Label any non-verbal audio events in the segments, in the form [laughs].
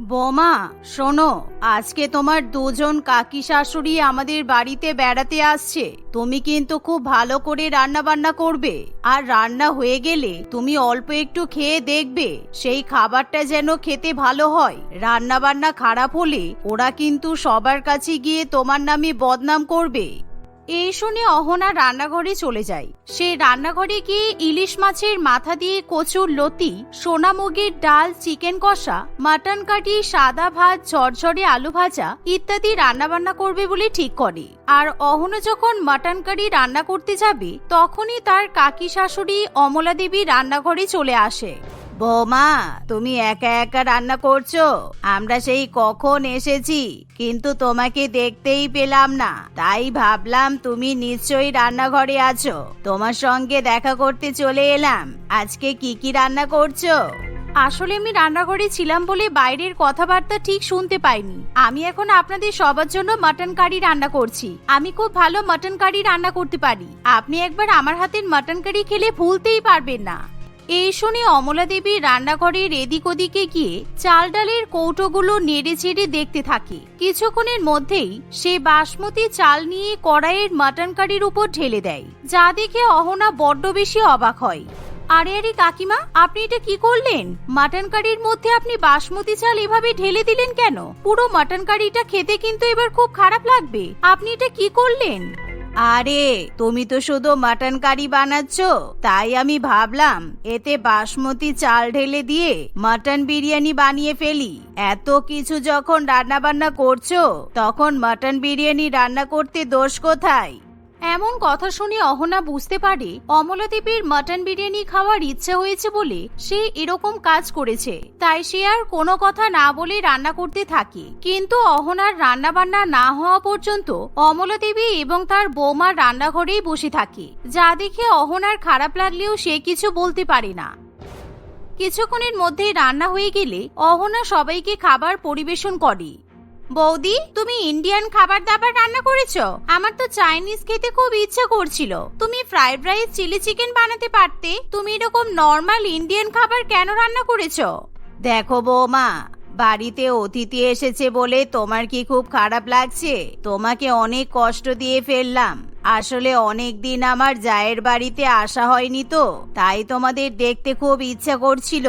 বোমা, শোনো, আজকে তোমার দুজন কাকি শাশুড়ি আমাদের বাড়িতে বেড়াতে আসছে। তুমি কিন্তু খুব ভালো করে রান্না বান্না করবে। আর রান্না হয়ে গেলে তুমি অল্প একটু খেয়ে দেখবে, সেই খাবারটা যেন খেতে ভালো হয়। রান্না বান্না খারাপ হলে ওরা কিন্তু সবার কাছে গিয়ে তোমার নামে বদনাম করবে। এই শুনে অহনা রান্নাঘরে চলে যায়। সে রান্নাঘরে গিয়ে ইলিশ মাছের মাথা দিয়ে কচুর লতি সোনামুগের ডাল, চিকেন কষা, মাটন কাটি, সাদা ভাত, ঝরঝরে আলু ভাজা ইত্যাদি রান্নাবান্না করবে বলে ঠিক করে। আর অহনা যখন মাটন কারি রান্না করতে যাবে, তখনই তার কাকি শাশুড়ি অমলা দেবী রান্নাঘরে চলে আসে। বৌমা, তুমি একা একা রান্না করছ? আমরা সেই কখন এসেছি, কিন্তু তোমাকে দেখতেই পেলাম না। তাই ভাবলাম তুমি নিশ্চয়ই রান্নাঘরে আছো। তোমার সঙ্গে দেখা করতে চলে এলাম। আজকে কি কি রান্না করছ? আসলে আমি রান্নাঘরে ছিলাম বলে বাইরের কথাবার্তা ঠিক শুনতে পাইনি। আমি এখন আপনাদের সবার জন্য মাটন কারি রান্না করছি। আমি খুব ভালো মাটন কারি রান্না করতে পারি। আপনি একবার আমার হাতের মাটন কারি খেলে ভুলতেই পারবেন না। এই শুনে অমলা দেবী রান্নাঘরের এদিক ওদিকে গিয়ে চাল ডালের কৌটোগুলো নেড়ে চেড়ে দেখতে থাকে। কিছুক্ষণের মধ্যেই সে বাসমতি চাল নিয়ে কড়াইয়ের মাটন কারির উপর ঢেলে দেয়, যা দেখে অহনা বড্ড বেশি অবাক হয়। আরে আরে কাকিমা, আপনি এটা কি করলেন? মাটন কারির মধ্যে আপনি বাসমতি চাল এভাবে ঢেলে দিলেন কেন? পুরো মাটন কারিটা খেতে কিন্তু এবার খুব খারাপ লাগবে। আপনি এটা কি করলেন? আরে, তুমি তো শুধু মাটন কারি বানাচ্ছ, তাই আমি ভাবলাম এতে বাসমতি চাল ঢেলে দিয়ে মাটন বিরিয়ানি বানিয়ে ফেলি। এত কিছু যখন রান্না বান্না করছ, তখন মাটন বিরিয়ানি রান্না করতে দোষ কোথায়? এমন কথা শুনে অহনা বুঝতে পারে অমলা দেবীর মাটন বিরিয়ানি খাওয়ার ইচ্ছে হয়েছে বলে সে এরকম কাজ করেছে। তাই সে আর কোনো কথা না বলে রান্না করতে থাকে। কিন্তু অহনার রান্না বান্না না হওয়া পর্যন্ত অমলা দেবী এবং তার বৌমার রান্নাঘরেই বসে থাকে। যা দেখে অহনার খারাপ লাগলেও সে কিছু বলতে পারে না। কিছুক্ষণের মধ্যেই রান্না হয়ে গেলে অহনা সবাইকে খাবার পরিবেশন করে। বৌদি, তুমি ইন্ডিয়ান খাবার দাবার রান্না করেছ? আমার তো চাইনিজ খেতে খুব ইচ্ছা করছিল। তুমি ফ্রাইড রাইস চিলি চিকেন বানাতে পারতে? তুমি এরকম নর্মাল ইন্ডিয়ান খাবার কেন রান্না করেছ? দেখো বৌমা, বাড়িতে অতিথি এসেছে বলে তোমার কি খুব খারাপ লাগছে? তোমাকে অনেক কষ্ট দিয়ে ফেললাম। আসলে অনেক দিন আমার জায়ের বাড়িতে আসা হয়নি তো, তাই তোমাদের দেখতে খুব ইচ্ছা করছিল।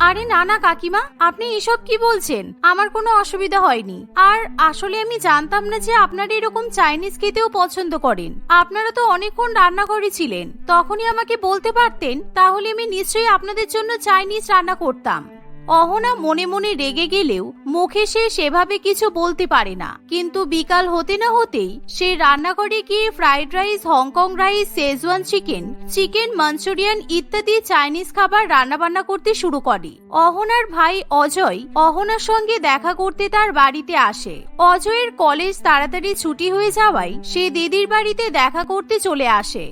আরে না না, কাকিমা, আপনি এসব কি বলছেন? আমার কোনো অসুবিধা হয়নি। আর আসলে আমি জানতাম না যে আপনারা এরকম চাইনিজ খেতেও পছন্দ করেন। আপনারা তো অনেকক্ষণ রান্নাঘরে ছিলেন। তখনই আমাকে বলতে পারতেন, তাহলে আমি নিশ্চয়ই আপনাদের জন্য চাইনিজ রান্না করতাম। অহনা মনে মনে রেগে গেলেও মুখে সে সেভাবে কিছু বলতে পারে না। কিন্তু বিকাল হতে না হতেই সে রান্নাঘরে গিয়ে fried rice, Hong Kong rice Schezwan chicken chicken Manchurian ইত্যাদি চাইনিজ খাবার রান্নাবান্না করতে শুরু করে। অহনার ভাই অজয় অহনার সঙ্গে দেখা করতে তার বাড়িতে আসে। অজয়ের কলেজ তাড়াতাড়ি ছুটি হয়ে যাওয়ায় সে দিদির বাড়িতে দেখা করতে চলে আসে।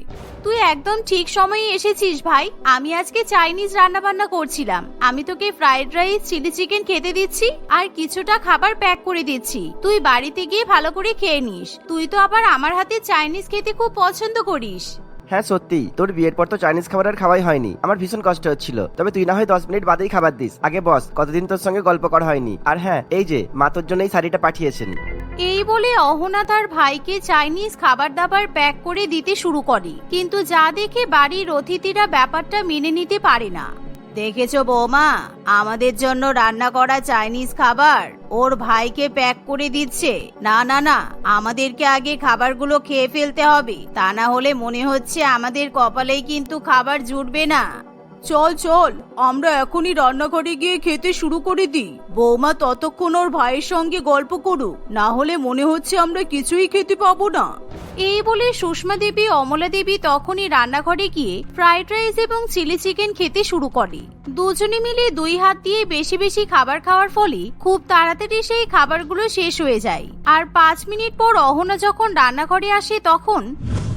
তুই একদম ঠিক সময়ে এসেছিস ভাই। আমি আজকে চাইনিজ রান্না বান্না করছিলাম। আমি তোকে ফ্রাইড রাইস চিলি চিকেন খেতে দিচ্ছি আর কিছুটা খাবার প্যাক করে দিচ্ছি। তুই বাড়িতে গিয়ে ভালো করে খেয়ে নিস। তুই তো আবার আমার হাতে চাইনিজ খেতে খুব পছন্দ করিস। হ্যাঁ সত্যি। তোর বিয়ের পর তো চাইনিজ খাবার আর খাওয়াই হয়নি। আমার ভীষণ কষ্ট হচ্ছিল। তবে তুই না হয় দশ মিনিট বাদেই খাবার দিস। আগে বস, কতদিন তোর সঙ্গে গল্প করা হয়নি। আর হ্যাঁ এই যে, মা তোর জন্য এই শাড়িটা পাঠিয়েছেন। এই বলে অহনা তার ভাইকে চাইনিজ খাবার দাবার প্যাক করে দিতে শুরু করে। কিন্তু যা দেখে বাড়ির অতিথিরা ব্যাপারটা মেনে নিতে পারে না। দেখেছ বৌমা, আমাদের জন্য রান্না করা চাইনিজ খাবার ওর ভাইকে প্যাক করে দিচ্ছে। না না না, আমাদেরকে আগে খাবারগুলো খেয়ে ফেলতে হবে। তা না হলে মনে হচ্ছে আমাদের কপালেই কিন্তু খাবার জুটবে না। চল চল, আমরা এখনই রান্নাঘরে গিয়ে খেতে শুরু করে দিই। বৌমা ততক্ষণ ওর ভাইয়ের সঙ্গে গল্প করুক, না হলে মনে হচ্ছে আমরা কিছুই খেতে পাবো না। এই বলে সুষমা দেবী, অমলা দেবী তখনই রান্নাঘরে গিয়ে ফ্রাইড রাইস এবং চিলি চিকেন খেতে শুরু করে। দুজনে মিলে দুই হাত দিয়ে বেশি বেশি খাবার খাওয়ার ফলে খুব তাড়াতাড়ি সেই খাবারগুলো শেষ হয়ে যায়। আর পাঁচ মিনিট পর অহনা যখন রান্নাঘরে আসে তখন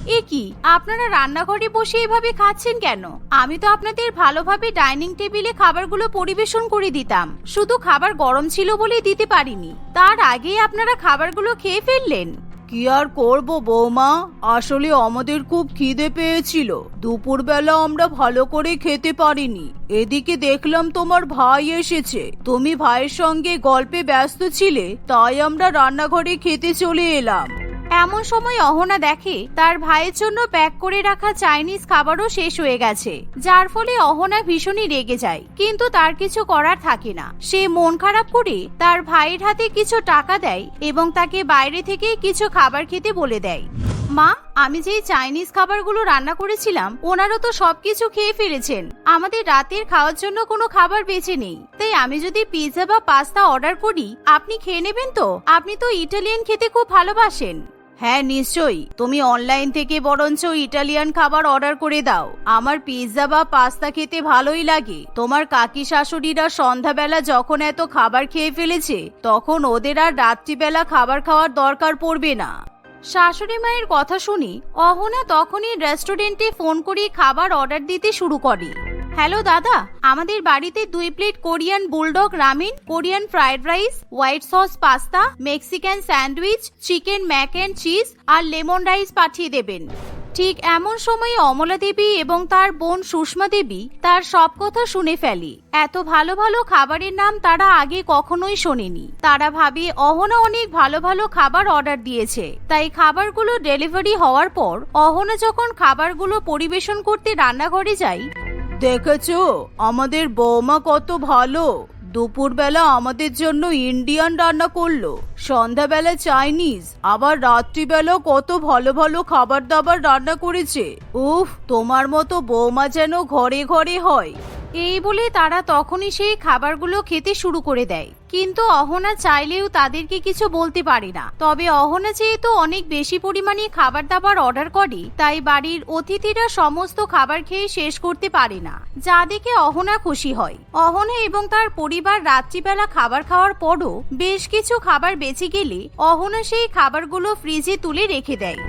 এ কি, আপনারা রান্নাঘরে বসে এভাবে খাচ্ছেন কেন? আমি তো আপনাদের ভালোভাবে ডাইনিং টেবিলে খাবারগুলো পরিবেশন করে দিতাম। শুধু খাবার গরম ছিল বলে দিতে পারিনি। তার আগেই আপনারা খাবারগুলো খেয়ে ফেললেন। কি আর করব বৌমা? আসলে আমাদের খুব খিদে পেয়েছিল। দুপুরবেলা আমরা ভালো করে খেতে পারিনি। এদিকে দেখলাম তোমার ভাই এসেছে। তুমি ভাইয়ের সঙ্গে গল্পে ব্যস্ত ছিলে, তাই আমরা রান্নাঘরে খেতে চলে এলাম। এমন সময় অহনা দেখে তার ভাইয়ের জন্য প্যাক করে রাখা চাইনিজ খাবারও শেষ হয়ে গেছে, যার ফলে অহনা ভীষণই রেগে যায়। কিন্তু তার কিছু করার থাকে না। সে মন খারাপ করে তার ভাইয়ের হাতে কিছু টাকা দেয় এবং তাকে বাইরে থেকে কিছু খাবার খেতে বলে দেয়। মা, আমি যেই চাইনিজ খাবারগুলো রান্না করেছিলাম, ওনারও তো সবকিছু খেয়ে ফেলেছেন। আমাদের রাতের খাওয়ার জন্য কোনো খাবার বেঁচে নেই। তাই আমি যদি পিৎজা বা পাস্তা অর্ডার করি, আপনি খেয়ে নেবেন তো? আপনি তো ইটালিয়ান খেতে খুব ভালোবাসেন। হ্যাঁ নিশ্চয়ই। তুমি অনলাইন থেকে বরঞ্চ ইটালিয়ান খাবার অর্ডার করে দাও। আমার পিৎজা বা পাস্তা খেতে ভালোই লাগে। তোমার কাকি শাশুড়িরা সন্ধ্যাবেলা যখন এত খাবার খেয়ে ফেলেছে, তখন ওদের আর রাত্রিবেলা খাবার খাওয়ার দরকার পড়বে না। শাশুড়ি মায়ের কথা শুনি, অহনা তখনই রেস্টুরেন্টে ফোন করে খাবার অর্ডার দিতে শুরু করে। হ্যালো দাদা, আমাদের বাড়িতে দুই plate Korean bulldog ramen, Korean fried rice, white sauce pasta, Mexican sandwich, chicken mac and cheese R lemon rice পাঠিয়ে দেবেন। ঠিক এমন সময় অমলা দেবী এবং তার বোন সুষমা দেবী তার সব কথা শুনে ফেলে। এত ভালো ভালো খাবারের নাম তারা আগে কখনোই শোনেনি। তারা ভাবে, অহনা অনেক ভালো ভালো খাবার অর্ডার দিয়েছে। তাই খাবারগুলো ডেলিভারি হওয়ার পর অহনা যখন খাবারগুলো পরিবেশন করতে রান্নাঘরে যায়, দেখেছ? আমাদের বৌমা কত ভালো। দুপুরবেলা আমাদের জন্য ইন্ডিয়ান রান্না করল। সন্ধ্যাবেলা চাইনিজ, আবার রাত্রিবেলা কত ভালো ভালো খাবার দাবার রান্না করেছে। উফ, তোমার মতো বৌমা যেন ঘরে ঘরে হয়। এই বলে তারা তখনই সেই খাবারগুলো খেতে শুরু করে দেয়। কিন্তু অহনা চাইলেও তাদেরকে কিছু বলতে পারে না। তবে অহনা যেহেতু অনেক বেশি পরিমাণে খাবার দাবার অর্ডার করে, তাই বাড়ির অতিথিরা সমস্ত খাবার খেয়ে শেষ করতে পারে না। যা দেখে অহনা খুশি হয়। অহনা এবং তার পরিবার রাত্রিবেলা খাবার খাওয়ার পরও বেশ কিছু খাবার বেঁচে গেলে অহনা সেই খাবারগুলো ফ্রিজে তুলে রেখে দেয়।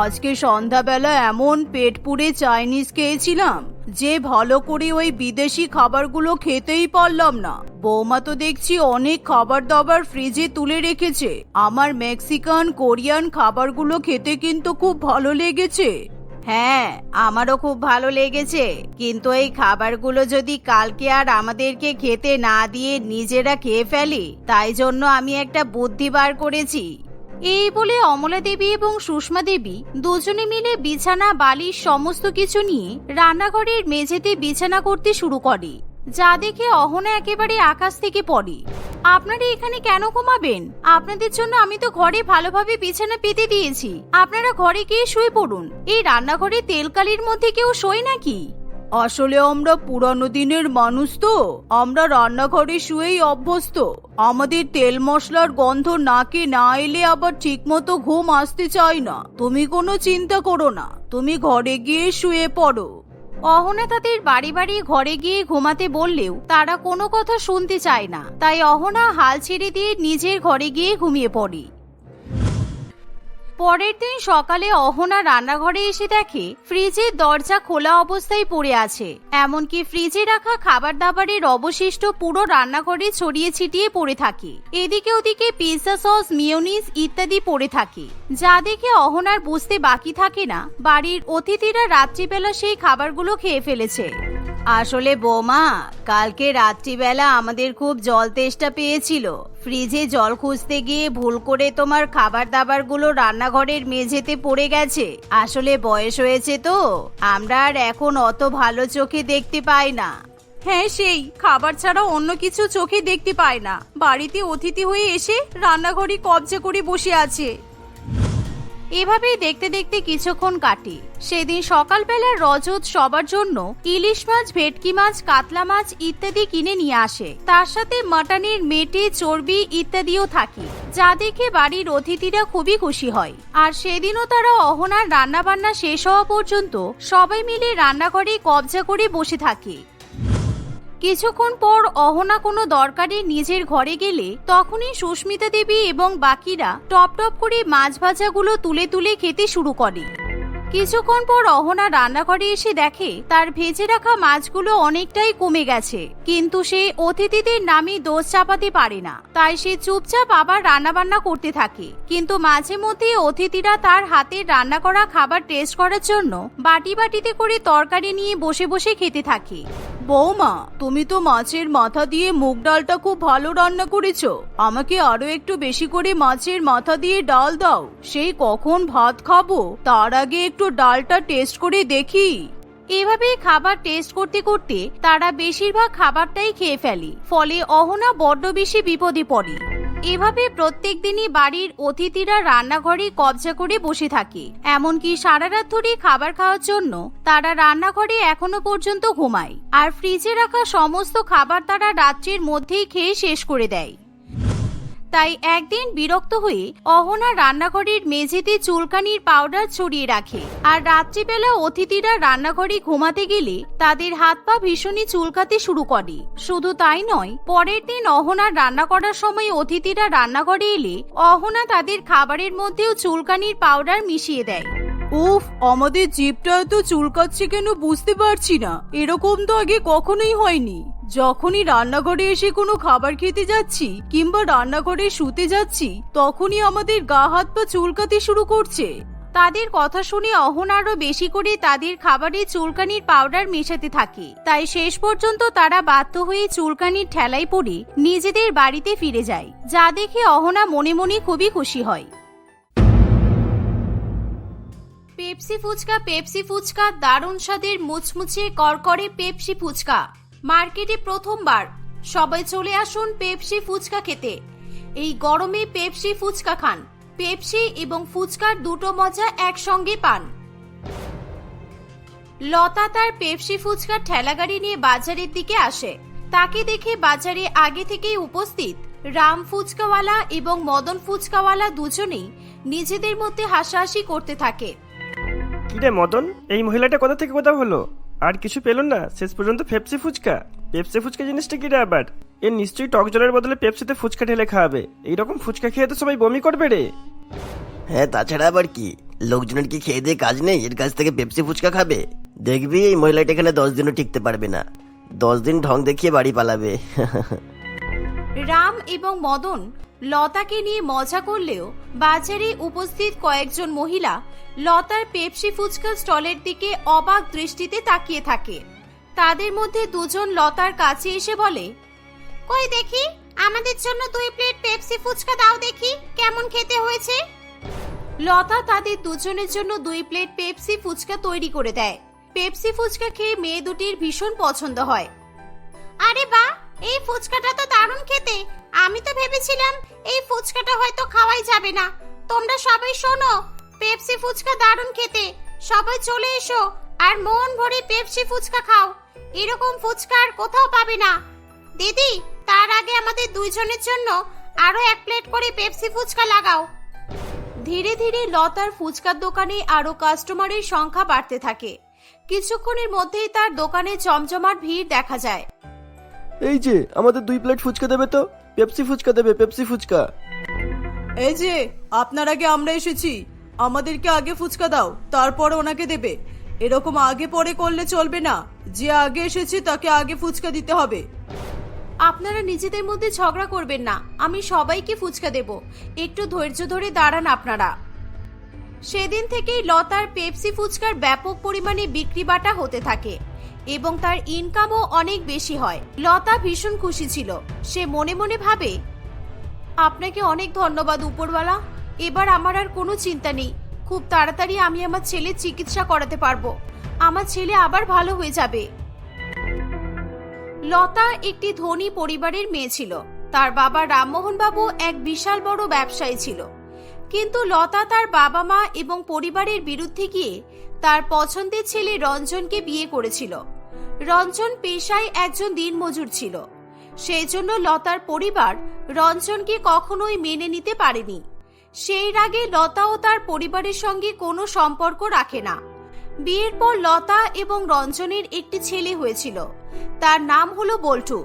আজকে সন্ধ্যাবেলা এমন পেট পুড়ে চাইনিজ খেয়েছিলাম যে ভালো করে ওই বিদেশি খাবারগুলো খেতেই পারলাম না। বৌমা তো দেখছি অনেক খাবার দাবার ফ্রিজে তুলে রেখেছে। আমার মেক্সিকান, কোরিয়ান খাবারগুলো খেতে কিন্তু খুব ভালো লেগেছে। হ্যাঁ আমারও খুব ভালো লেগেছে। কিন্তু এই খাবারগুলো যদি কালকে আর আমাদেরকে খেতে না দিয়ে নিজেরা খেয়ে ফেলি, তাই জন্য আমি একটা বুদ্ধি বার করেছি। এই বলে অমলা দেবী এবং সুষমা দেবী দুজনে মিলে বিছানা, বালিশ, সমস্ত কিছু নিয়ে রান্নাঘরের মেঝেতে বিছানা করতে শুরু করে, যা দেখে অহনা একেবারে আকাশ থেকে পড়ে। আপনারা এখানে কেন ঘুমাবেন? আপনাদের জন্য আমি তো ঘরে ভালোভাবে বিছানা পেতে দিয়েছি। আপনারা ঘরে গিয়ে শুয়ে পড়ুন। এই রান্নাঘরে তেলকালির মধ্যে কেউ শোয় নাকি? আসলে আমরা পুরানো দিনের মানুষ তো। আমরা রান্নাঘরে শুয়েই অভ্যস্ত। আমাদের তেল মশলার গন্ধ নাকে না এলে আবার ঠিকমতো ঘুম আসতে চায় না। তুমি কোনো চিন্তা করো না। তুমি ঘরে গিয়ে শুয়ে পড়ো। অহনা তাদের বাড়ি বাড়ি ঘরে গিয়ে ঘুমাতে বললেও তারা কোনো কথা শুনতে চায় না। তাই অহনা হাল ছেড়ে দিয়ে নিজের ঘরে গিয়ে ঘুমিয়ে পড়ে। পরের দিন সকালে অহনা রান্নাঘরে এসে দেখে, ফ্রিজের দরজা খোলা অবস্থায় পড়ে আছে। এমনকি ফ্রিজে রাখা খাবার দাবারের অবশিষ্ট পুরো রান্নাঘরে ছড়িয়ে ছিটিয়ে পড়ে থাকে। এদিকে ওদিকে পিৎজা সস মিওনিজ ইত্যাদি পড়ে থাকে। যা দেখে অহনার বুঝতে বাকি থাকে না। বাড়ির অতিথিরা রাত্রিবেলা সেই খাবারগুলো খেয়ে ফেলেছে। আসলে বোমা, কালকে রাত্রিবেলা আমাদের খুব জল তেষ্টা পেয়েছিল। ফ্রিজে জল খুঁজতে গিয়ে ভুল করে তোমার খাবার দাবারগুলো রান্নাঘরের মেঝেতে পড়ে গেছে। আসলে বয়স হয়েছে তো। আমরা আর এখন অত ভালো চোখে দেখতে পাই না। হ্যাঁ সেই। খাবার ছাড়া অন্য কিছু চোখে দেখতে পায় না। বাড়িতে অতিথি হয়ে এসে রান্নাঘরে কবজা করে বসে আছে। এভাবেই দেখতে দেখতে কিছুক্ষণ কাটে। সেদিন সকালবেলা রজত সবার জন্য ইলিশ মাছ, ভেটকি মাছ, কাতলা মাছ ইত্যাদি কিনে নিয়ে আসে। তার সাথে মাটনের মেটে, চর্বি ইত্যাদিও থাকে। যা দেখে বাড়ির অতিথিরা খুবই খুশি হয়। আর সেদিনও তারা অহনার রান্না বান্না শেষ হওয়া পর্যন্ত সবাই মিলে রান্নাঘরে কবজা করে বসে থাকে। কিছুক্ষণ পর অহনা কোনো দরকারে নিজের ঘরে গেলে তখনই সুস্মিতা দেবী এবং বাকিরা টপ টপ করে মাছ ভাজাগুলো তুলে তুলে খেতে শুরু করে। কিছুক্ষণ পর অহনা রান্নাঘরে এসে দেখে তার ভেজে রাখা মাছগুলো অনেকটাই কমে গেছে, কিন্তু সে অতিথিদের নামে দোষ চাপাতে পারে না। তাই সে চুপচাপ আবার রান্নাবান্না করতে থাকে। কিন্তু মাঝে মধ্যে অতিথিরা তার হাতের রান্না করা খাবার টেস্ট করার জন্য বাটি বাটিতে করে তরকারি নিয়ে বসে বসে খেতে থাকে। বৌমা, তুমি তো মাছের মাথা দিয়ে মুগ ডালটা খুব ভালো রান্না করেছ। আমাকে আরও একটু বেশি করে মাছের মাথা দিয়ে ডাল দাও। সেই কখন ভাত খাব, তার আগে একটু ডালটা টেস্ট করে দেখি। এভাবে খাবার টেস্ট করতে করতে তারা বেশিরভাগ খাবারটাই খেয়ে ফেলে, ফলে অহনা বড্ড বেশি বিপদে পড়ে। এভাবে প্রত্যেক দিনই বাড়ির অতিথিরা রান্নাঘরে কবজা করে বসে থাকে। এমনকি সারা রাত ধরে খাবার খাওয়ার জন্য তারা রান্নাঘরে এখনও পর্যন্ত ঘুমায়। আর ফ্রিজে রাখা সমস্ত খাবার তারা রাত্রির মধ্যেই খেয়ে শেষ করে দেয়। তাই একদিন বিরক্ত হয়ে অহনা রান্নাঘরের মেঝেতে চুলকানির পাউডার ছড়িয়ে রাখে। আর রাত্রিবেলা অতিথিরা রান্নাঘরে ঘুমাতে গেলে তাদের হাত পা ভীষণই চুলকাতে শুরু করে। শুধু তাই নয়, পরের দিন অহনার রান্না করার সময় অতিথিরা রান্নাঘরে এলে অহনা তাদের খাবারের মধ্যেও চুলকানির পাউডার মিশিয়ে দেয়। উফ, আমাদের জিপটা এত চুলকাচ্ছে কেন বুঝতে পারছি না। এরকম তো আগে কখনোই হয়নি। যখনই রান্নাঘরে এসে কোনো খাবার খেতে যাচ্ছি, কিংবা রান্নাঘরে শুতে যাচ্ছি, তখনই আমাদের গা হাত পা চুলকাতে শুরু করছে। তাদের কথা শুনে অহন আরও বেশি করে তাদের খাবারে চুলকানির পাউডার মেশাতে থাকে। তাই শেষ পর্যন্ত তারা বাধ্য হয়ে চুলকানির ঠেলায় পড়ে নিজেদের বাড়িতে ফিরে যায়। যা দেখে অহনা মনে মনে খুবই খুশি হয়। পেপসি ফুচকা পেপসি ফুচকা, দারুণ স্বাদের মুচমুচে করকরে পেপসি ফুচকা। মার্কেটে প্রথমবার। সবাই চলে আসুন পেপসি ফুচকা খেতে। এই গরমে পেপসি ফুচকা খান। পেপসি এবং ফুচকার দুটো মজা একসঙ্গে পান। লতা তার পেপসি ফুচকার ঠেলাগাড়ি নিয়ে বাজারের দিকে আসে। তাকে দেখে বাজারে আগে থেকেই উপস্থিত। রাম ফুচকাওয়ালা এবং মদন ফুচকাওয়ালা দুজনেই নিজেদের মধ্যে হাসাহাসি করতে থাকে। কিরে মদন এই মহিলাটা কোথা থেকে কোথাও হলো? আর কিছু পেলুন না? শেষ পর্যন্ত পেপসি ফুচকা। পেপসি ফুচকা জিনিসটা কি রে আবার? এর নিশ্চয়ই টক জলের বদলে পেপসিতে ফুচকা ঢেলে খাওয়াবে। এইরকম ফুচকা খেয়ে তো সবাই বমি করবে রে। হ্যাঁ তাছাড়া আবার কি? লোকজনের কি খেয়ে দিয়ে কাজ নেই? এর কাছ থেকে পেপসি ফুচকা খাবে? দেখবি এই মহিলাটা এখানে দশ দিনও টিকতে পারবে না। দশ দিন ঢং দেখিয়ে বাড়ি পালাবে। [laughs] রাম এবং মদন লতাকে নিয়ে মজা করলেও বাজারে উপস্থিত কয়েকজন মহিলা লতার পেপসি ফুচকা স্টলের দিকে অবাক দৃষ্টিতে তাকিয়ে থাকে। তাদের মধ্যে দুজন লতার কাছে এসে বলে, কই দেখি, আমাদের জন্য দুই প্লেট পেপসি ফুচকা দাও দেখি, কেমন খেতে হয়েছে? লতা তাদের দুজনের জন্য দুই প্লেট পেপসি ফুচকা তৈরি করে দেয়। পেপসি ফুচকা খেয়ে মেয়ে দুটির ভীষণ পছন্দ হয়। আরে বা এই ফুচকাটা তো দারুণ খেতে। আমি তো ভেবেছিলাম এই ফুচকাটা হয়তো খাওয়াই যাবে না। তোমরা সবাই শোনো, পেপসি ফুচকা দারুণ খেতে। সবাই চলে এসো আর মন ভরে পেপসি ফুচকা খাও। এরকম ফুচকা আর কোথাও পাবে না। দিদি, তার আগে আমাদের দুইজনের জন্য আরও এক প্লেট করে পেপসি ফুচকা লাগাও। ধীরে ধীরে লতার ফুচকার দোকানে আরও কাস্টমারের সংখ্যা বাড়তে থাকে। কিছুক্ষণের মধ্যেই তার দোকানে জমজমাট ভিড় দেখা যায়। এই যে আমাদের দুই প্লেট ফুচকা দেবে তো? পেপসি ফুচকা দেবে পেপসি ফুচকা। এই যে আপনার আগে আমরা এসেছি। আমাদেরকে আগে ফুচকা দাও তারপরে ওনাকে দেবে। এরকম আগে পরে করলে চলবে না। যে আগে এসেছে তাকে আগে ফুচকা দিতে হবে। আপনারা নিজেদের মধ্যে ঝগড়া করবেন না। আমি সবাইকে ফুচকা দেব। একটু ধৈর্য ধরে দাঁড়ান আপনারা। সেদিন থেকেই লতার পেপসি ফুচকার ব্যাপক পরিমাণে বিক্রি বাটা হতে থাকে। এবং তার ইনকামও অনেক বেশি হয়। লতা ভীষণ খুশি ছিল। সে মনে মনে ভাবে, আপনাকে অনেক ধন্যবাদ উপরওয়ালা। এবার আমার আর কোনো চিন্তা নেই। খুব তাড়াতাড়ি আমি আমার ছেলের চিকিৎসা করাতে পারব। আমার ছেলে আবার ভালো হয়ে যাবে। লতা একটি ধনী পরিবারের মেয়ে ছিল। তার বাবা রামমোহন বাবু এক বিশাল বড় ব্যবসায়ী ছিল। কিন্তু লতা তার বাবা মা এবং পরিবারের বিরুদ্ধে গিয়ে তার পছন্দের ছেলে রঞ্জনকে বিয়ে করেছিল। রঞ্জন পেশায় একজন দিনমজুর ছিল। সেই জন্য লতার পরিবার রঞ্জনকে কখনোই মেনে নিতে পারেনি। সেই রাগে লতা ও তার পরিবারের সঙ্গে কোনো সম্পর্ক রাখে না। বিয়ের পর লতা এবং রঞ্জনের একটি ছেলে হয়েছিল। তার নাম হলো বল্টু।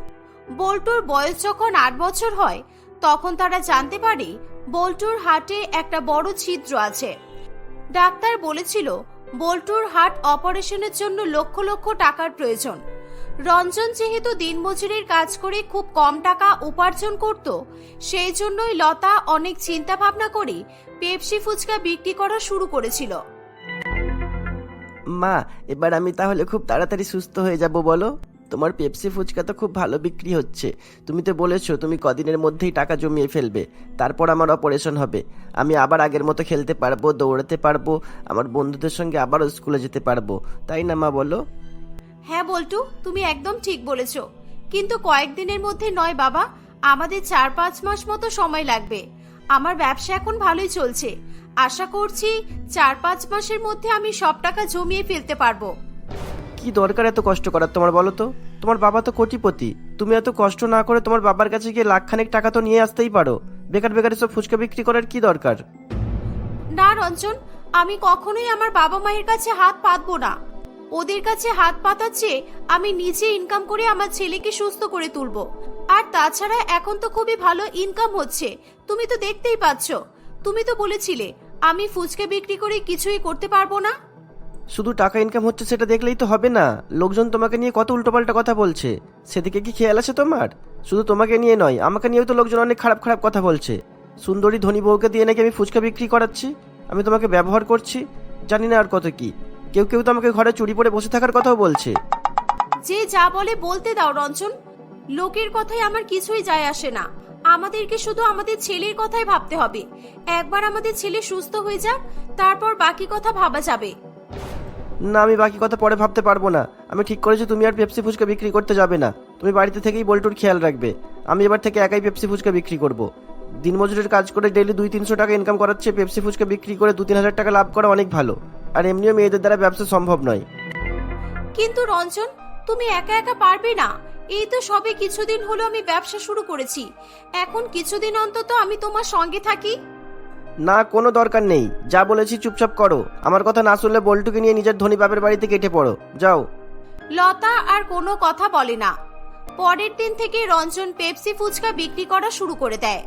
বল্টুর বয়স যখন আট বছর হয়, তখন তারা জানতে পারে বল্টুর হাটে একটা বড় ছিদ্র আছে। ডাক্তার বলেছিল বল্টুর হার্ট অপারেশনের জন্য লক্ষ লক্ষ টাকার প্রয়োজন। রঞ্জন যেহেতু দিনমজুরির কাজ করে খুব কম টাকা উপার্জন করত, সেই জন্যই লতা অনেক চিন্তা ভাবনা করে পেপসি ফুচকা বিক্রি করা শুরু করেছিল। মা, এবার আমি তাহলে খুব তাড়াতাড়ি সুস্থ হয়ে যাব বলো। তোমার পেপসি ফুচকা তো খুব ভালো বিক্রি হচ্ছে। তুমি তো বলেছ, তুমি কদিনের মধ্যেই টাকা জমিয়ে ফেলবে। তারপর আমার অপারেশন হবে। আমি আবার আগের মতো খেলতে পারব, দৌড়াতে পারব, আমার বন্ধুদের সঙ্গে আবারও স্কুলে যেতে পারব। তাই না মা, বলো? হ্যাঁ বল্টু, তুমি একদম ঠিক বলেছ। কিন্তু কয়েকদিনের মধ্যে নয় বাবা, আমাদের চার পাঁচ মাস মতো সময় লাগবে। আমার ব্যবসা এখন ভালোই চলছে। আশা করছি চার পাঁচ মাসের মধ্যে আমি সব টাকা জমিয়ে ফেলতে পারব। কি দরকার এত কষ্ট করার তোমার বলো তো? তোমার বাবা তো কোটিপতি। তুমি এত কষ্ট না করে তোমার বাবার কাছে গিয়ে লাখখানেক টাকা তো নিয়ে আসতেই পারো। বেকার বেকার সব ফুচকা বিক্রি করার কি দরকার? না, রঞ্জন, আমি কখনোই আমার বাবা মায়ের কাছে হাত পাতবো না। ওদের কাছে হাত পাতার চেয়ে আমি নিজে ইনকাম করে আমার ছেলেকে সুস্থ করে তুলবো। আর তাছাড়া এখন তো খুবই ভালো ইনকাম হচ্ছে। তুমি তো দেখতেই পাচ্ছ। তুমি তো বলেছিলে, আমি ফুচকা বিক্রি করে কিছুই করতে পারব না। শুধু টাকা ইনকাম হচ্ছে সেটা দেখলেই তো হবে না। লোকজন তোমাকে নিয়ে কত উল্টোপাল্টা কথা বলছে। সেদিকে কি খেয়াল আছে তোমার? শুধু তোমাকে নিয়ে নয়, আমাকে নিয়েও তো লোকজন অনেক খারাপ খারাপ কথা বলছে। সুন্দরী ধনী বউকে দিয়ে নাকি আমি ফুচকা বিক্রি করাচ্ছি? আমি তোমাকে ব্যবহার করছি? জানি না আর কত কি। কেউ কেউ তো আমাকে ঘরে চুরি পরে বসে থাকার কথাও বলছে। যে যা বলে বলতে দাও, রঞ্জন। লোকের কথাই আমার কিছুই যায় আসে না। আমাদেরকে শুধু আমাদের ছেলের কথাই ভাবতে হবে। একবার আমাদের ছেলে সুস্থ হয়ে যাক, তারপর বাকি কথা ভাবা যাবে। না, আমি বাকি কথা পরে ভাবতে পারব না। আমি ঠিক করেছি তুমি আর পেপসি ফুচকা বিক্রি করতে যাবে না। তুমি বাড়িতে থেকেই বল্টুর খেয়াল রাখবে। আমি এবার থেকে একাই পেপসি ফুচকা বিক্রি করব। দিনমজুরের কাজ করে ডেলি দুই তিনশো টাকা ইনকাম করাচ্ছে, পেপসি ফুচকা বিক্রি করে দু তিন হাজার টাকা লাভ করা অনেক ভালো। আর এমনিও মেয়েদের দ্বারা ব্যবসা সম্ভব নয়। কিন্তু রঞ্জন, তুমি একা একা পারবে না। এই তো সবে কিছুদিন হলো আমি ব্যবসা শুরু করেছি। এখন কিছুদিন অন্তত আমি তোমার সঙ্গে থাকি। না, কোনো দরকার নেই। যা বলেছি চুপচাপ করো। আমার কথা না শুনলে বল্টুকে নিয়ে নিজের ধনী বাপের বাড়িতে কেটে পড়ো। যাও। লতা আর কোনো কথা বলে না। পরের দিন থেকে রঞ্জন পেপসি ফুচকা বিক্রি করা শুরু করে দেয়।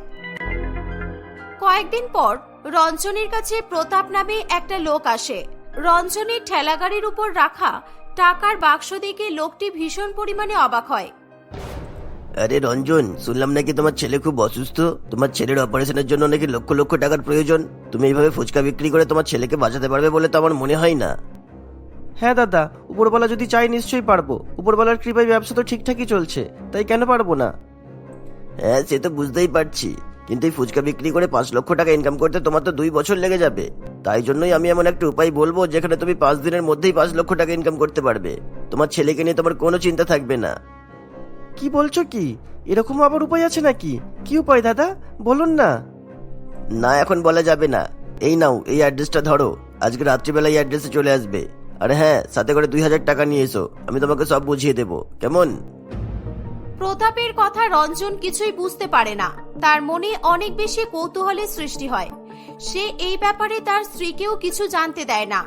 কয়েকদিন পর রঞ্জনের কাছে প্রতাপ নামে একটা লোক আসে। রঞ্জনের ঠেলাগাড়ির উপর রাখা টাকার বাক্স দেখে লোকটি ভীষণ পরিমাণে অবাক হয়। আরে রঞ্জন শুনলাম নাকি তোমার ছেলে খুব অসুস্থ? তোমার ছেলের অপারেশনের জন্য নাকি লক্ষ লক্ষ টাকার প্রয়োজন? তুমি এইভাবে ফুচকা বিক্রি করে তোমার ছেলেকে বাঁচাতে পারবে বলে তো আমার মনে হয় না। হ্যাঁ দাদা উপরবেলা যদি চাই নিশ্চয়ই পারব। উপরবেলার কৃপায় ব্যবসা তো ঠিকঠাকই চলছে তাই কেন পারব না? হ্যাঁ সে তো বুঝতেই পারছি। কিন্তু এই ফুচকা বিক্রি করে পাঁচ লক্ষ টাকা ইনকাম করতে তোমার তো দুই বছর লেগে যাবে। তাই জন্যই আমি এমন একটা উপায় বলব যেখানে তুমি পাঁচ দিনের মধ্যেই পাঁচ লক্ষ টাকা ইনকাম করতে পারবে। তোমার ছেলেকে নিয়ে তোমার কোনো চিন্তা থাকবে না। কি বলছো কি? এরকম আবার উপায় আছে নাকি? কি উপায় দাদা? বলুন না। না এখন বলা যাবে না। এই নাও এই অ্যাড্রেসটা ধরো। আজকে রাত্রিবেলা এই অ্যাড্রেসে চলে আসবে। আর হ্যাঁ সাথে করে দুই হাজার টাকা নিয়ে এসো। আমি তোমাকে সব বুঝিয়ে দেবো। কেমন? প্রতাপের কথা রঞ্জন কিছুই বুঝতে পারে না। তার মনে অনেক বেশি কৌতূহলের সৃষ্টি হয়। সে এই ব্যাপারে তার স্ত্রীকেও কিছু জানতে দেয় না।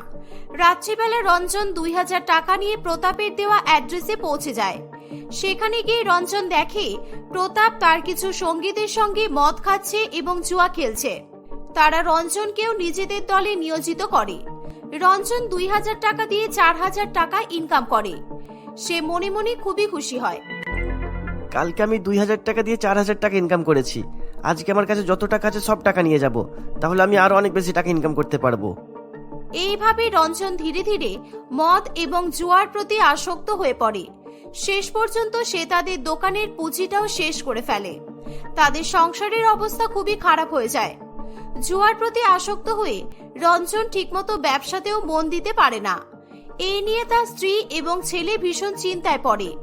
রাত্রিবেলা রঞ্জন দুই হাজার টাকা নিয়ে প্রতাপের দেওয়া অ্যাড্রেসে পৌঁছে যায়। সেখানে গিয়ে রঞ্জন দেখে প্রতাপ তার কিছু সঙ্গীদের সঙ্গে মদ খাচ্ছে এবং জুয়া খেলছে। তারা রঞ্জনকেও নিজেদের দলে নিয়োজিত করে। রঞ্জন দুই হাজার টাকা দিয়ে চার হাজার টাকা ইনকাম করে। সে মনে মনে খুবই খুশি হয়। কালকে আমি দুই হাজার টাকা দিয়ে চার হাজার টাকা ইনকাম করেছি। আজকে আমার কাছে যত টাকা আছে সব টাকা নিয়ে যাব। তাহলে আমি আরও অনেক বেশি টাকা ইনকাম করতে পারব। এইভাবে রঞ্জন ধীরে ধীরে মদ এবং জুয়ার প্রতি আসক্ত হয়ে পড়ে। শেষ পর্যন্ত সে তাদের দোকানের পুঁজিটাও শেষ করে ফেলে। তাদের সংসারের অবস্থা খুবই খারাপ হয়ে যায়। জুয়ার প্রতি আসক্ত হয়ে রঞ্জন ঠিকমতো ব্যবসাতেও মন দিতে পারে না। এই নিয়ে তার স্ত্রী এবং ছেলে ভীষণ চিন্তায় পড়ে।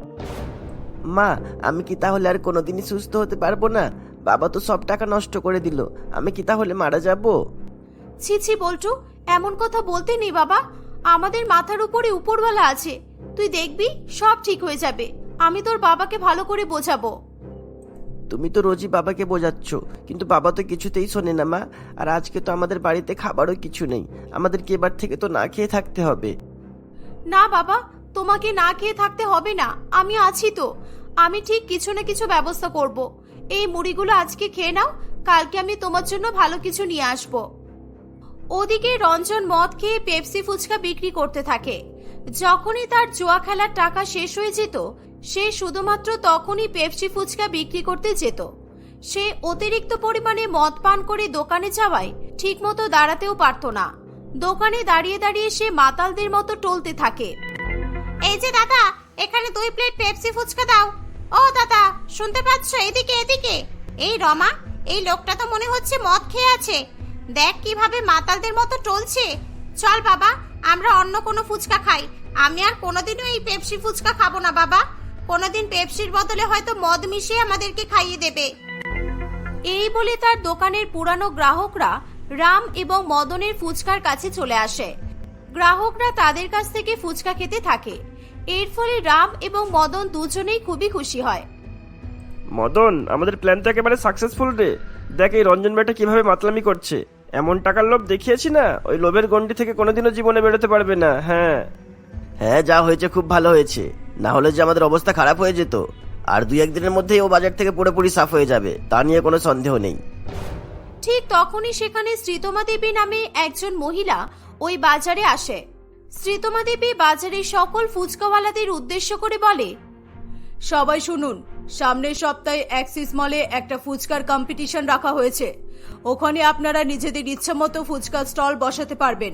মা আমি কি তাহলে আর কোনোদিনই সুস্থ হতে পারব না? বাবা তো সব টাকা নষ্ট করে দিল। আমি কি তাহলে মারা যাব? ছি ছি বল্টু এমন কথা বলতে নেই বাবা। আমাদের মাথার উপরে উপরওয়ালা আছে। তুই দেখবি সব ঠিক হয়ে যাবে। আমি তোর বাবাকে ভালো করে বোঝাবো। তুমি তো রোজই বাবাকে বোঝাচ্ছ কিন্তু বাবা তো কিছুতেই শোনে না মা। আর আজকে তো আমাদের বাড়িতে খাবারও কিছু নেই। আমাদের আমাদেরকে এবার থেকে তো না খেয়ে থাকতে হবে। না বাবা তোমাকে না খেয়ে থাকতে হবে না। আমি আছি তো। আমি ঠিক কিছু না কিছু ব্যবস্থা করব। এই মুড়িগুলো আজকে খেয়ে নাও কালকে আমি তোমার জন্য ভালো কিছু নিয়ে আসব। ওদিকে রঞ্জন মদ খেয়ে পেপসি ফুচকা বিক্রি করতে থাকে। যখনই তার জুয়া খেলার টাকা শেষ হয়ে যেত, সে শুধুমাত্র তখনই পেপসি ফুচকা বিক্রি করতে যেত। সে অতিরিক্ত পরিমাণে মদ পান করে দোকানে যাওয়ায় ঠিকমতো দাঁড়াতেও পারত না। দোকানে দাঁড়িয়ে দাঁড়িয়ে সে মাতালদের মতো টলতে থাকে। এই যে দাদা, এখানে দুই প্লেট পেপসি ফুচকা দাও। ও দাদা, শুনতে পাচ্ছ? এদিকে এদিকে। এই রমা, এই লোকটা তো মনে হচ্ছে মদ খেয়ে আছে। দেখ কীভাবে মাতালদের মতো টলছে। চল বাবা, আমরা অন্য কোনো ফুচকা খাই। আমি আর কোনোদিনও এই পেপসি ফুচকা খাব না বাবা। কোনোদিন পেপসির বদলে হয়তো মদ মিশিয়ে আমাদেরকে খাইয়ে দেবে। এই বলে তার দোকানের পুরানো গ্রাহকরা রাম এবং মদনের ফুচকার কাছে চলে আসে। গ্রাহকরা তাদের কাছ থেকে ফুচকা খেতে থাকে। এর ফলে রাম এবং মদন দুজনেই খুবই খুশি হয়। মদন, আমাদের প্ল্যান তো একেবারে সাকসেসফুল রে। দেখ এই রঞ্জন বেটা কীভাবে মাতলামি করছে। এমন টাকার লোভ দেখিয়েছি না? ওই লোভের গন্ডি থেকে কোনোদিনও জীবনে বেরোতে পারবে না হ্যাঁ। হ্যাঁ যা হয়েছে খুব ভালো হয়েছে। না হলে যে আমাদের অবস্থা খারাপ হয়ে যেত। আর দুই একদিনের মধ্যেই ও বাজার থেকে পুরোপুরি সাফ হয়ে যাবে। তা নিয়ে কোনো সন্দেহ নেই। ঠিক তখনই সেখানে শ্রীতমা দেবী নামে একজন মহিলা ওই বাজারে আসে। শ্রীতমা দেবী বাজারের সকল ফুচকাওয়ালাদের উদ্দেশ্য করে বলে সবাই শুনুন সামনের সপ্তাহে অ্যাক্সিস মলে একটা ফুচকার কম্পিটিশন রাখা হয়েছে। ওখানে আপনারা নিজেদের ইচ্ছা মতো ফুচকা স্টল বসাতে পারবেন।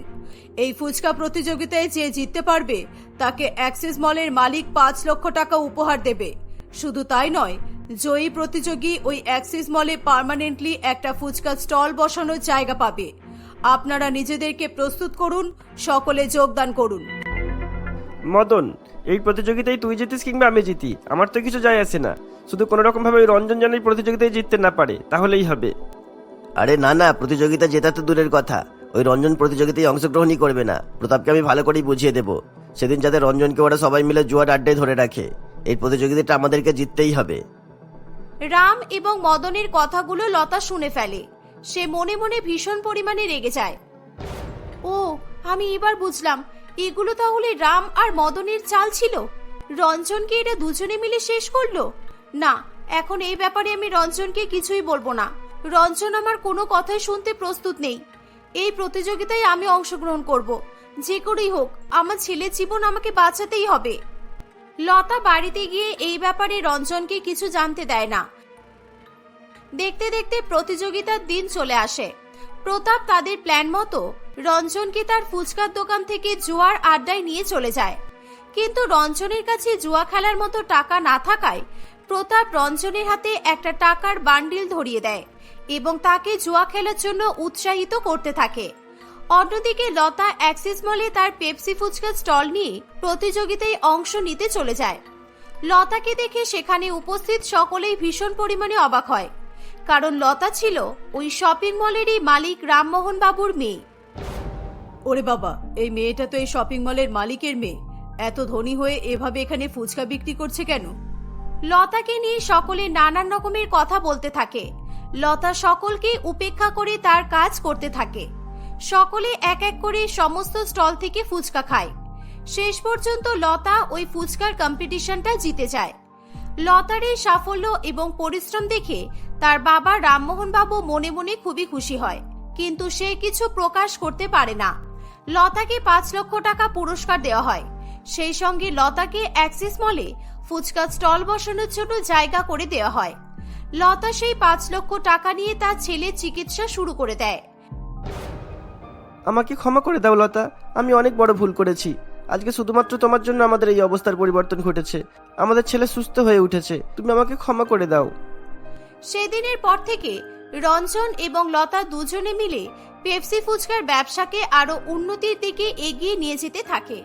এই ফুচকা প্রতিযোগিতায় যে জিততে পারবে, তাকে অ্যাক্সিস মলের মালিক পাঁচ লক্ষ টাকা উপহার দেবে। শুধু তাই নয়, জয়ী প্রতিযোগী ওই অ্যাক্সিস মলে পার্মানেন্টলি একটা ফুচকা স্টল বসানোর জায়গা পাবে। আপনারা নিজেদেরকে প্রস্তুত করুন, সকলে যোগদান করুন। মদন এই প্রতিযোগিতায় তুই জিতিস কিংবা আমি জিতি আমার তো কিছু যায় আসে না। শুধু কোনো রকম ভাবে ওই রঞ্জন যেন এই প্রতিযোগিতায় জিততে না পারে তাহলেই হবে। আরে না না প্রতিযোগিতা জেতা তো দূরের কথা। ওই রঞ্জন প্রতিযোগিতায় অংশগ্রহণই করবে না। প্রতাপকে আমি ভালো করেই বুঝিয়ে দেবো। সেদিন যাতে রঞ্জনকে ওরা সবাই মিলে জুয়ার আড্ডায় ধরে রাখে এই প্রতিযোগিতাটা আমাদেরকে জিততেই হবে। রাম এবং মদনের কথাগুলো লতা শুনে ফেলে। সে মনে মনে ভীষণ পরিমাণে রেগে যায়। ও আমি এবার বুঝলাম এগুলো তাহলে রাম আর মদনের চাল ছিল? রঞ্জনকে এটা দুজনে মিলে শেষ করল? না, এখন এই ব্যাপারে আমি রঞ্জনকে কিছুই বলব না। রঞ্জন আমার কোনো কথাই শুনতে প্রস্তুত নেই। এই প্রতিযোগিতায় আমি অংশগ্রহণ করব। যে করেই হোক, আমার ছেলের জীবন আমাকে বাঁচাতেই হবে। লতা বাড়িতে গিয়ে এই ব্যাপারে রঞ্জনকে কিছু জানতে দেয় না। দেখতে দেখতে প্রতিযোগিতার দিন চলে আসে। প্রতাপ তাদের প্ল্যান মতো রঞ্জনকে তার ফুচকার দোকান থেকে জুয়ার আড্ডায় নিয়ে চলে যায়? কিন্তু রঞ্জনের কাছে জুয়া খেলার মতো টাকা না থাকায় প্রতাপ রঞ্জনের হাতে একটা টাকার বান্ডিল ধরিয়ে দেয় এবং তাকে জুয়া খেলার জন্য উৎসাহিত করতে থাকে। অন্যদিকে লতা অ্যাক্সিস মলে তার পেপসি ফুচকা স্টল নিয়ে প্রতিযোগিতায় অংশ নিতে চলে যায়। লতাকে দেখে সেখানে উপস্থিত সকলেই ভীষণ পরিমাণে অবাক হয়। কারণ লতা ছিল ওই শপিং মলেরই মালিক রামমোহন বাবুর মেয়ে। ওরে বাবা, এই মেয়েটা তো এই শপিং মলের মালিকের মেয়ে। এত ধনী হয়ে এভাবে এখানে ফুচকা বিক্রি করছে কেন? লতাকে নিয়ে সকলে নানান রকমের কথা বলতে থাকে। লতা সকলকে উপেক্ষা করে তার কাজ করতে থাকে। সকলে এক এক করে সমস্ত স্টল থেকে ফুচকা খায়। শেষ পর্যন্ত লতা ওই ফুচকার কম্পিটিশনটা জিতে যায়। লতার এই সাফল্য এবং পরিশ্রম দেখে তার বাবা রামমোহন বাবু মনে মনে খুবই খুশি হয়, কিন্তু সে কিছু প্রকাশ করতে পারে না। লতাকে পাঁচ লক্ষ টাকা পুরস্কার দেওয়া হয়। সেই সঙ্গে লতাকে অ্যাক্সিস মলে ফুচকা স্টল বসানোর জন্য জায়গা করে দেওয়া হয়। লতা সেই পাঁচ লক্ষ টাকা নিয়ে তার ছেলের চিকিৎসা শুরু করে দেয়। আমাকে ক্ষমা করে দাও লতা। আমি অনেক বড় ভুল করেছি। আজকে শুধুমাত্র তোমার জন্য আমাদের এই অবস্থার পরিবর্তন ঘটেছে। আমাদের ছেলে সুস্থ হয়ে উঠেছে। তুমি আমাকে ক্ষমা করে দাও। সেদিনের পর থেকে রঞ্জন এবং লতা দুজনে মিলে পেপসি ফুচকার ব্যবসাকে আরও উন্নতির দিকে এগিয়ে নিয়ে যেতে থাকে।